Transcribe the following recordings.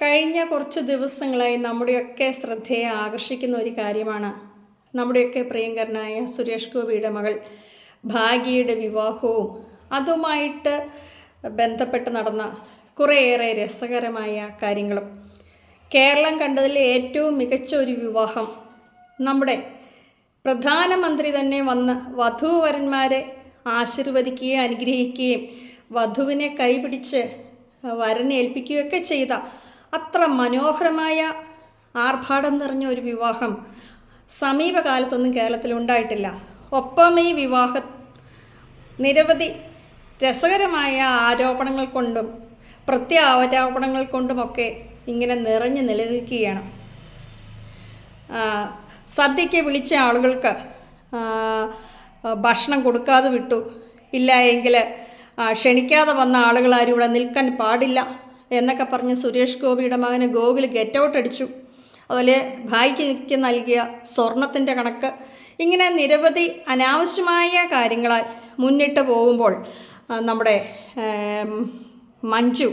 കഴിഞ്ഞ കുറച്ച് ദിവസങ്ങളായി നമ്മുടെയൊക്കെ ശ്രദ്ധയെ ആകർഷിക്കുന്ന ഒരു കാര്യമാണ് നമ്മുടെയൊക്കെ പ്രിയങ്കരനായ സുരേഷ് ഗോപിയുടെ മകൾ ഭാഗ്യയുടെ വിവാഹവും അതുമായിട്ട് ബന്ധപ്പെട്ട് നടന്ന കുറേയേറെ രസകരമായ കാര്യങ്ങളും. കേരളം കണ്ടതിൽ ഏറ്റവും മികച്ച ഒരു വിവാഹം നമ്മുടെ പ്രധാനമന്ത്രി തന്നെ വന്ന് വധൂവരന്മാരെ ആശീർവദിക്കുകയും അനുഗ്രഹിക്കുകയും വധുവിനെ കൈപിടിച്ച് വരനെ ഏൽപ്പിക്കുകയൊക്കെ ചെയ്ത അത്ര മനോഹരമായ ആർഭാടം നിറഞ്ഞ ഒരു വിവാഹം സമീപകാലത്തൊന്നും കേരളത്തിൽ ഉണ്ടായിട്ടില്ല. ഒപ്പം ഈ വിവാഹ നിരവധി രസകരമായ ആരോപണങ്ങൾ കൊണ്ടും പ്രത്യാരോപണങ്ങൾ കൊണ്ടുമൊക്കെ ഇങ്ങനെ നിറഞ്ഞു നിലനിൽക്കുകയാണ്. സദ്യയ്ക്ക് വിളിച്ച ആളുകൾക്ക് ഭക്ഷണം കൊടുക്കാതെ വിട്ടു. ഇല്ല എങ്കിൽ ക്ഷണിക്കാതെ വന്ന ആളുകൾ ഇവിടെ നിൽക്കാൻ പാടില്ല. എന്നൊക്കെ പറഞ്ഞ് സുരേഷ് ഗോപിയുടെ മകന് ഗോകുൽ ഗെറ്റ് ഔട്ട് അടിച്ചു. അതുപോലെ ഭായിക്ക് നൽകിയ സ്വർണത്തിന്റെ കണക്ക്. ഇങ്ങനെ നിരവധി അനാവശ്യമായ കാര്യങ്ങളാൽ മുന്നിട്ട് പോകുമ്പോൾ നമ്മുടെ മഞ്ജു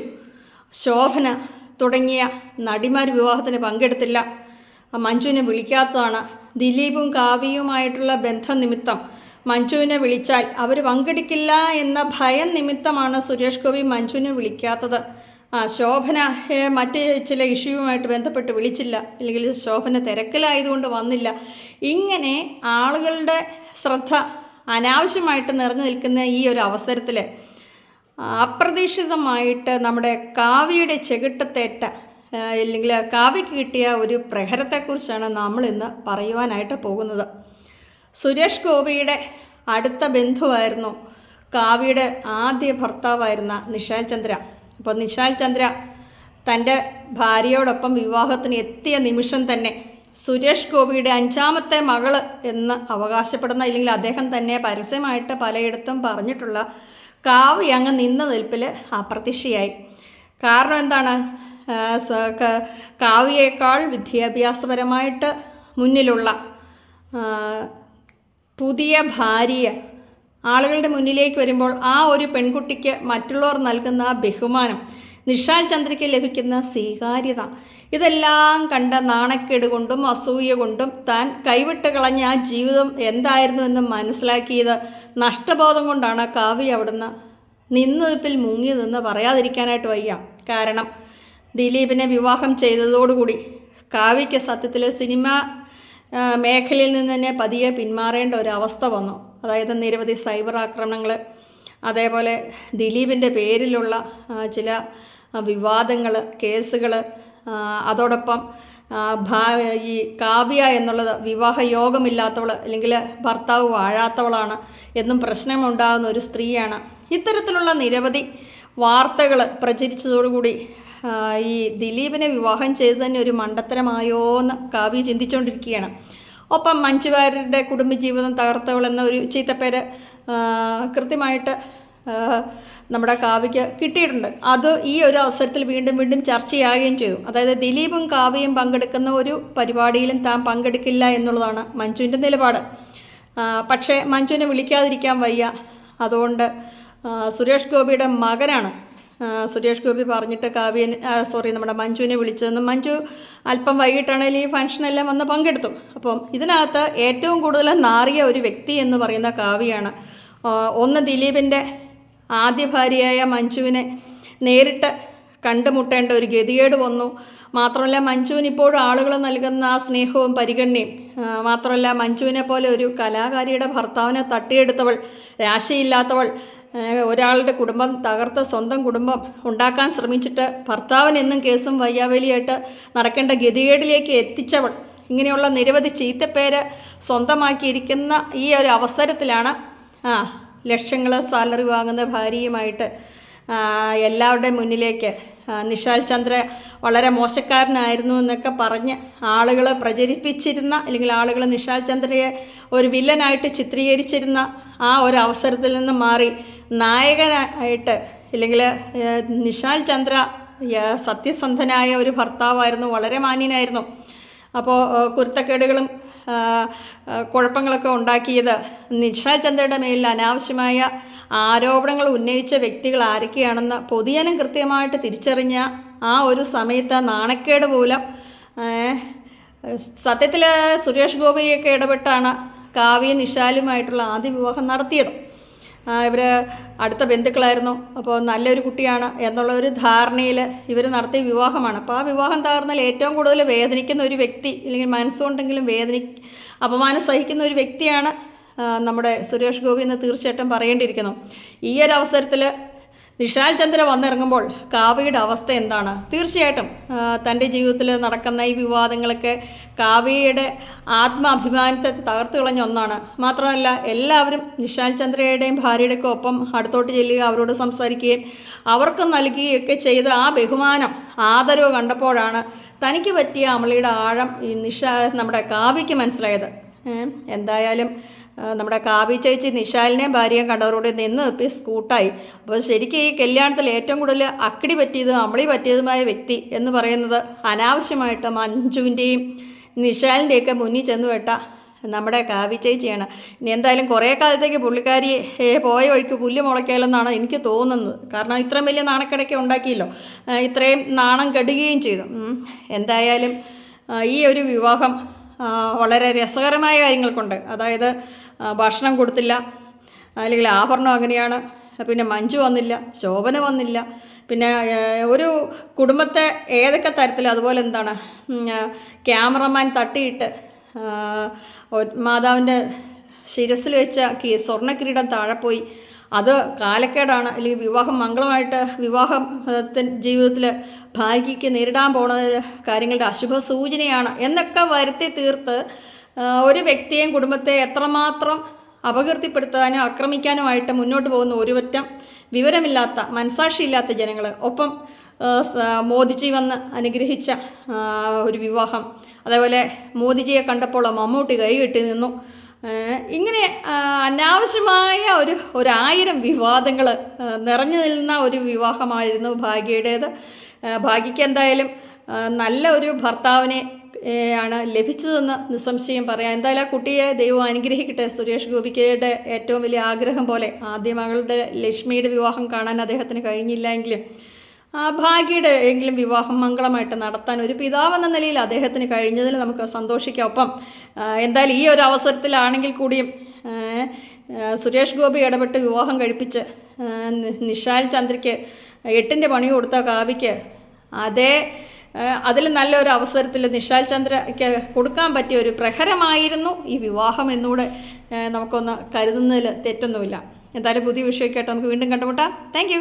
ശോഭന തുടങ്ങിയ നടിമാർ വിവാഹത്തിന് പങ്കെടുത്തില്ല. മഞ്ജുവിനെ വിളിക്കാത്തതാണ്. ദിലീപും കാവ്യയുമായിട്ടുള്ള ബന്ധം നിമിത്തം മഞ്ജുവിനെ വിളിച്ചാൽ അവർ പങ്കെടുക്കില്ല എന്ന ഭയം നിമിത്തമാണ് സുരേഷ് ഗോപി മഞ്ജുവിനെ വിളിക്കാത്തത്. ആ ശോഭന മറ്റ് ചില ഇഷ്യൂവുമായിട്ട് ബന്ധപ്പെട്ട് വിളിച്ചില്ല. അല്ലെങ്കിൽ ശോഭന തിരക്കിലായതുകൊണ്ട് വന്നില്ല. ഇങ്ങനെ ആളുകളുടെ ശ്രദ്ധ അനാവശ്യമായിട്ട് നിറഞ്ഞു നിൽക്കുന്ന ഈ ഒരു അവസരത്തിൽ അപ്രതീക്ഷിതമായിട്ട് നമ്മുടെ കാവ്യയുടെ ചെകിട്ടത്തേറ്റ അല്ലെങ്കിൽ കാവ്യക്ക് കിട്ടിയ ഒരു പ്രഹരത്തെക്കുറിച്ചാണ് നമ്മൾ ഇന്ന് പറയുവാനായിട്ട് പോകുന്നത്. സുരേഷ് ഗോപിയുടെ അടുത്ത ബന്ധുവായിരുന്നു കാവ്യയുടെ ആദ്യ ഭർത്താവായിരുന്ന നിഷാൽ ചന്ദ്ര. അപ്പോൾ നിശാൽ ചന്ദ്ര തന്റെ ഭാര്യയോടൊപ്പം വിവാഹത്തിന് എത്തിയ നിമിഷം തന്നെ സുരേഷ് ഗോപിയുടെ അഞ്ചാമത്തെ മകൾ എന്ന് അവകാശപ്പെടുന്ന ഇല്ലെങ്കിൽ അദ്ദേഹം തന്നെ പരസ്യമായിട്ട് പലയിടത്തും പറഞ്ഞിട്ടുള്ള കാവ്യ അങ്ങ് നിന്ന നിൽപ്പിൽ അപ്രത്യക്ഷയായി. കാരണം എന്താണ്? കാവ്യയേക്കാൾ വിദ്യാഭ്യാസപരമായിട്ട് മുന്നിലുള്ള പുതിയ ഭാര്യ ആളുകളുടെ മുന്നിലേക്ക് വരുമ്പോൾ ആ ഒരു പെൺകുട്ടിക്ക് മറ്റുള്ളവർ നൽകുന്ന ബഹുമാനം നിഷാൽ ചന്ദ്രയ്ക്ക് ലഭിക്കുന്ന സ്വീകാര്യത ഇതെല്ലാം കണ്ട നാണക്കേട് കൊണ്ടും അസൂയ കൊണ്ടും താൻ കൈവിട്ട് കളഞ്ഞ ആ ജീവിതം എന്തായിരുന്നു എന്ന് മനസ്സിലാക്കിയത് നഷ്ടബോധം കൊണ്ടാണ് കാവ്യ അവിടുന്ന് നിന്നിപ്പിൽ നിന്ന് പറയാതിരിക്കാനായിട്ട് വയ്യ. കാരണം ദിലീപിനെ വിവാഹം ചെയ്തതോടുകൂടി കാവ്യയ്ക്ക് സത്യത്തിൽ സിനിമ മേഖലയിൽ നിന്ന് തന്നെ പതിയെ പിന്മാറേണ്ട ഒരു അവസ്ഥ വന്നു. അതായത് നിരവധി സൈബർ ആക്രമണങ്ങൾ അതേപോലെ ദിലീപിന്റെ പേരിലുള്ള ചില വിവാദങ്ങൾ കേസുകൾ അതോടൊപ്പം ഈ കാവ്യ എന്നുള്ളത് വിവാഹ യോഗമില്ലാത്തവൾ അല്ലെങ്കിൽ ഭർത്താവ് വാഴാത്തവളാണ് എന്നും പ്രശ്നമുണ്ടാകുന്ന ഒരു സ്ത്രീയാണ്. ഇത്തരത്തിലുള്ള നിരവധി വാർത്തകൾ പ്രചരിച്ചതോടുകൂടി ഈ ദിലീപിനെ വിവാഹം ചെയ്തു തന്നെ ഒരു മണ്ടത്തരമായോ എന്ന് കാവ്യ ചിന്തിച്ചുകൊണ്ടിരിക്കുകയാണ് ഒപ്പം മഞ്ചുവാരുടെ കുടുംബജീവിതം തകർത്തവൾ എന്ന ഒരു ചീത്തപ്പേര് കൃത്യമായിട്ട് നമ്മുടെ കാവ്യയ്ക്ക് കിട്ടിയിട്ടുണ്ട്. അത് ഈ ഒരു അവസരത്തിൽ വീണ്ടും വീണ്ടും ചർച്ചയാകുകയും ചെയ്തു. അതായത് ദിലീപും കാവ്യയും പങ്കെടുക്കുന്ന ഒരു പരിപാടിയിലും താൻ പങ്കെടുക്കില്ല എന്നുള്ളതാണ് മഞ്ജുവിന്റെ നിലപാട്. പക്ഷേ മഞ്ജുവിനെ വിളിക്കാതിരിക്കാൻ വയ്യ. അതുകൊണ്ട് സുരേഷ് ഗോപിയുടെ മകനാണ് സുരേഷ് ഗോപി പറഞ്ഞിട്ട് കാവ്യൻ സോറി നമ്മുടെ മഞ്ജുവിനെ വിളിച്ചതെന്ന് മഞ്ജു അല്പം വൈകിട്ടാണെങ്കിൽ ഈ ഫംഗ്ഷനെല്ലാം വന്ന് പങ്കെടുത്തു. അപ്പം ഇതിനകത്ത് ഏറ്റവും കൂടുതൽ നാറിയ ഒരു വ്യക്തി എന്ന് പറയുന്ന കാവ്യാണ്. ഒന്ന് ദിലീപിന്റെ ആദ്യ ഭാര്യയായ മഞ്ജുവിനെ നേരിട്ട് കണ്ടുമുട്ടേണ്ട ഒരു ഗതികേട് വന്നു. മാത്രമല്ല മഞ്ജുവിന് ഇപ്പോഴും ആളുകൾ നൽകുന്ന ആ സ്നേഹവും പരിഗണനയും മാത്രമല്ല മഞ്ജുവിനെ പോലെ ഒരു കലാകാരിയുടെ ഭർത്താവിനെ തട്ടിയെടുത്തവൾ രാശിയില്ലാത്തവൾ ഒരാളുടെ കുടുംബം തകർത്ത സ്വന്തം കുടുംബം ഉണ്ടാക്കാൻ ശ്രമിച്ചിട്ട് ഭർത്താവൻ എന്നും കേസും വയ്യാവേലിയായിട്ട് നടക്കേണ്ട ഗതികേടിലേക്ക് എത്തിച്ചവൾ. ഇങ്ങനെയുള്ള നിരവധി ചീത്തപ്പേര് സ്വന്തമാക്കിയിരിക്കുന്ന ഈ ഒരു അവസരത്തിലാണ് ആ ലക്ഷങ്ങൾ സാലറി വാങ്ങുന്ന ഭാര്യയുമായിട്ട് എല്ലാവരുടെ മുന്നിലേക്ക് നിഷാൽ ചന്ദ്ര വളരെ മോശക്കാരനായിരുന്നു എന്നൊക്കെ പറഞ്ഞ് ആളുകൾ പ്രചരിപ്പിച്ചിരുന്ന അല്ലെങ്കിൽ ആളുകൾ നിഷാൽ ചന്ദ്രയെ ഒരു വില്ലനായിട്ട് ചിത്രീകരിച്ചിരുന്ന ആ ഒരു അവസരത്തിൽ നിന്ന് മാറി നായകനായിട്ട് ഇല്ലെങ്കിൽ നിഷാൽ ചന്ദ്ര സത്യസന്ധനായ ഒരു ഭർത്താവായിരുന്നു വളരെ മാന്യനായിരുന്നു. അപ്പോൾ കുരുത്തക്കേടുകളും കുഴപ്പങ്ങളൊക്കെ ഉണ്ടാക്കിയത് നിഷാൽ ചന്ദ്രയുടെ മേലിൽ അനാവശ്യമായ ആരോപണങ്ങൾ ഉന്നയിച്ച വ്യക്തികൾ ആരൊക്കെയാണെന്ന് പൊതുജനം കൃത്യമായിട്ട് തിരിച്ചറിഞ്ഞ ആ ഒരു സമയത്ത് നാണക്കേട് മൂലം സത്യത്തിൽ സുരേഷ് ഗോപിയൊക്കെ ഇടപെട്ടാണ് കാവ്യ നിഷാലുമായിട്ടുള്ള ആദ്യ വിവാഹം നടത്തിയത്. ഇവർ അടുത്ത ബന്ധുക്കളായിരുന്നു. അപ്പോൾ നല്ലൊരു കുട്ടിയാണ് എന്നുള്ള ഒരു ധാരണയിൽ ഇവർ നടത്തിയ വിവാഹമാണ്. അപ്പോൾ ആ വിവാഹം തകർന്നാൽ ഏറ്റവും കൂടുതൽ വേദനിക്കുന്ന ഒരു വ്യക്തി അല്ലെങ്കിൽ മനസ്സുകൊണ്ടെങ്കിലും വേദനി അപമാനം സഹിക്കുന്ന ഒരു വ്യക്തിയാണ് നമ്മുടെ സുരേഷ് ഗോപി എന്ന് തീർച്ചയായിട്ടും പറയേണ്ടിയിരിക്കുന്നു. ഈ ഒരു അവസരത്തിൽ നിഷാൽ ചന്ദ്ര വന്നിറങ്ങുമ്പോൾ കാവ്യയുടെ അവസ്ഥ എന്താണ്? തീർച്ചയായിട്ടും തന്റെ ജീവിതത്തിൽ നടക്കുന്ന ഈ വിവാദങ്ങളൊക്കെ കാവ്യയുടെ ആത്മാഭിമാനത്തെ തകർത്തു കളഞ്ഞ ഒന്നാണ്. മാത്രമല്ല എല്ലാവരും നിഷാൽ ചന്ദ്രയുടെയും ഭാര്യയുടെയൊക്കെ ഒപ്പം അടുത്തോട്ട് ചെല്ലുക അവരോട് സംസാരിക്കുകയും അവർക്ക് നൽകുകയൊക്കെ ചെയ്ത ആ ബഹുമാനം ആദരവ് കണ്ടപ്പോഴാണ് തനിക്ക് പറ്റിയ അമളിയുടെ ആഴം ഈ നിഷ നമ്മുടെ കാവ്യയ്ക്ക് മനസ്സിലായത്. എന്തായാലും നമ്മുടെ കാവ്യ ചേച്ചി നിഷാലിനെയും ഭാര്യയും കണ്ടവരോട് നിന്ന് സ്കൂട്ടായി. അപ്പോൾ ശരിക്കും ഈ കല്യാണത്തിൽ ഏറ്റവും കൂടുതൽ അക്കിടി പറ്റിയതും അമളി പറ്റിയതുമായ വ്യക്തി എന്ന് പറയുന്നത് അനാവശ്യമായിട്ട് മഞ്ജുവിന്റെയും നിഷാലിന്റെയൊക്കെ മുന്നിൽ ചെന്ന് വെട്ട നമ്മുടെ കാവ്യ ചേച്ചിയാണ്. ഇനി എന്തായാലും കുറേ കാലത്തേക്ക് പുള്ളിക്കാരി പോയ വഴിക്ക് പുല്ല് മുളയ്ക്കാലെന്നാണ് എനിക്ക് തോന്നുന്നത്. കാരണം ഇത്രയും വലിയ നാണക്കിടയ്ക്ക് ഉണ്ടാക്കിയല്ലോ. ഇത്രയും നാണം കെടുകയും ചെയ്തു. എന്തായാലും ഈ ഒരു വിവാഹം വളരെ രസകരമായ കാര്യങ്ങൾ കൊണ്ട് അതായത് ഭക്ഷണം കൊടുത്തില്ല. അല്ലെങ്കിൽ ആഭരണം അങ്ങനെയാണ്. പിന്നെ മഞ്ജു വന്നില്ല ശോഭന വന്നില്ല. പിന്നെ ഒരു കുടുംബത്തെ ഏതൊക്കെ തരത്തിൽ അതുപോലെ എന്താണ്? ക്യാമറമാൻ തട്ടിയിട്ട് മാതാവിന്റെ ശിരസിൽ വെച്ച സ്വർണക്കിരീടം താഴെ പോയി. അത് കാലക്കേടാണ്. അല്ലെങ്കിൽ വിവാഹം മംഗളമായിട്ട് വിവാഹം ജീവിതത്തിൽ ഭാഗ്യയ്ക്ക് നേരിടാൻ പോണ കാര്യങ്ങളുടെ അശുഭ സൂചനയാണ്. എന്നൊക്കെ വരുത്തി തീർത്ത് ഒരു വ്യക്തിയെയും കുടുംബത്തെ എത്രമാത്രം അപകീർത്തിപ്പെടുത്താനും ആക്രമിക്കാനുമായിട്ട് മുന്നോട്ട് പോകുന്ന ഒരുപറ്റം വിവരമില്ലാത്ത മനസാക്ഷിയില്ലാത്ത ജനങ്ങൾ ഒപ്പം മോദിജി വന്ന് അനുഗ്രഹിച്ച ഒരു വിവാഹം. അതേപോലെ മോദിജിയെ കണ്ടപ്പോൾ മമ്മൂട്ടി കൈകെട്ടി നിന്നു. ഇങ്ങനെ അനാവശ്യമായ ഒരു ഒരായിരം വിവാദങ്ങൾ നിറഞ്ഞു നിന്ന ഒരു വിവാഹമായിരുന്നു ഭാഗ്യയുടേത്. ഭാഗ്യയ്ക്ക് എന്തായാലും നല്ല ഒരു ഭർത്താവിനെ ആണ് ലഭിച്ചതെന്ന് നിസ്സംശയം പറയാം. എന്തായാലും ആ കുട്ടിയെ ദൈവം അനുഗ്രഹിക്കട്ടെ. സുരേഷ് ഗോപിക്കയുടെ ഏറ്റവും വലിയ ആഗ്രഹം പോലെ ആദ്യ മകളുടെ ലക്ഷ്മിയുടെ വിവാഹം കാണാൻ അദ്ദേഹത്തിന് കഴിഞ്ഞില്ല എങ്കിലും ആ ഭാഗ്യയുടെ എങ്കിലും വിവാഹം മംഗളമായിട്ട് നടത്താൻ ഒരു പിതാവെന്ന നിലയിൽ അദ്ദേഹത്തിന് കഴിഞ്ഞതിൽ നമുക്ക് സന്തോഷിക്കാം. ഒപ്പം എന്തായാലും ഈ ഒരു അവസരത്തിലാണെങ്കിൽ കൂടിയും സുരേഷ് ഗോപി ഇടപെട്ട് വിവാഹം കഴിപ്പിച്ച് നിഷാൽ ചന്ദ്രയ്ക്ക് എട്ടിന്റെ പണി കൊടുത്ത കാവിക്ക് അതേ അതിൽ നല്ലൊരു അവസരത്തിൽ നിഷാൽ ചന്ദ്രയ്ക്ക് കൊടുക്കാൻ പറ്റിയ ഒരു പ്രഹരമായിരുന്നു ഈ വിവാഹം എന്നൂടെ നമുക്കൊന്ന് കരുതുന്നതിൽ തെറ്റൊന്നുമില്ല. എന്തായാലും പുതിയ വിഷയമൊക്കെ ആയിട്ട് നമുക്ക് വീണ്ടും കണ്ടുമുട്ടാം. താങ്ക്